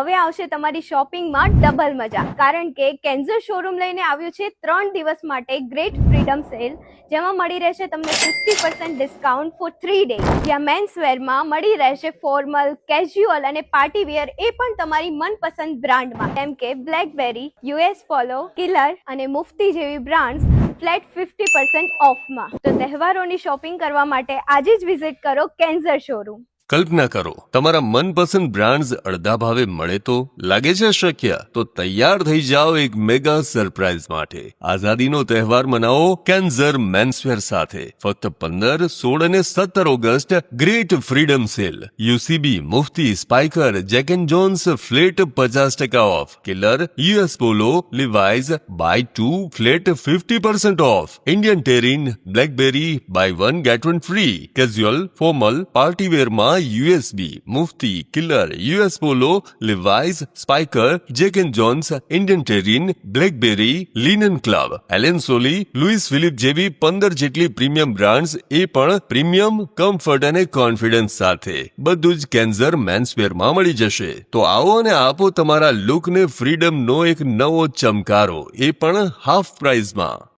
હવે આવશે તમારી શોપિંગમાં ડબલ મજા કારણ કે કેન્ઝર શોરૂમ લઈને આવ્યું છે ત્રણ દિવસ માટે ગ્રેટ ફ્રીડમ સેલ જેમાં મળી રહેશે તમને fifty percent discount four three day જ્યાં મેન્સ વેરમાં મળી રહેશે ફોર્મલ કેઝ્યુઅલ અને પાર્ટી વેર એ પણ તમારી મનપસંદ બ્રાન્ડમાં જેમ કે બ્લેકબેરી યુએસ ફોલો કિલર અને મુફ્તી જેવી બ્રાન્ડ્સ ફ્લેટ ફિફ્ટી પર્સન્ટ ઓફમાં તો તહેવારોની શોપિંગ કરવા માટે આજે જ વિઝિટ કરો કેન્ઝર શોરૂમ कल्पना करो तुम्हारा मनपसंद ब्रांड्स अर्धा भावे मिले तो लागे छे शकिया तो तैयार થઈ जाओ एक मेगा સરપ્રાઈઝ માટે આઝાદીનો તહેવાર મનાવો કેન્ઝર મેન્સવેર સાથે ફક્ત 15 16 અને 17 August great freedom sale UCB Mufti Spykar Jack and Jones flat 50% off Killer US Polo Levi's buy 2 flat 50% off Indian Terrain Blackberry buy 1 get 1 free casual formal પાર્ટીવેરમાં UCB Mufti Killer US Polo Levi's Spykar Jack and Jones Indian Terrain Blackberry Linen Club Allen Solly Louis Philippe જેવી પંદર જેટલી premium brands એ પણ premium comfort અને confidence સાથે બધું જ કેન્ઝર મેન્સવેરમાં મળી જશે તો આવો અને આપો તમારા લુકને ફ્રીડમનો એક નવો ચમકારો એ પણ હાફ પ્રાઇઝમાં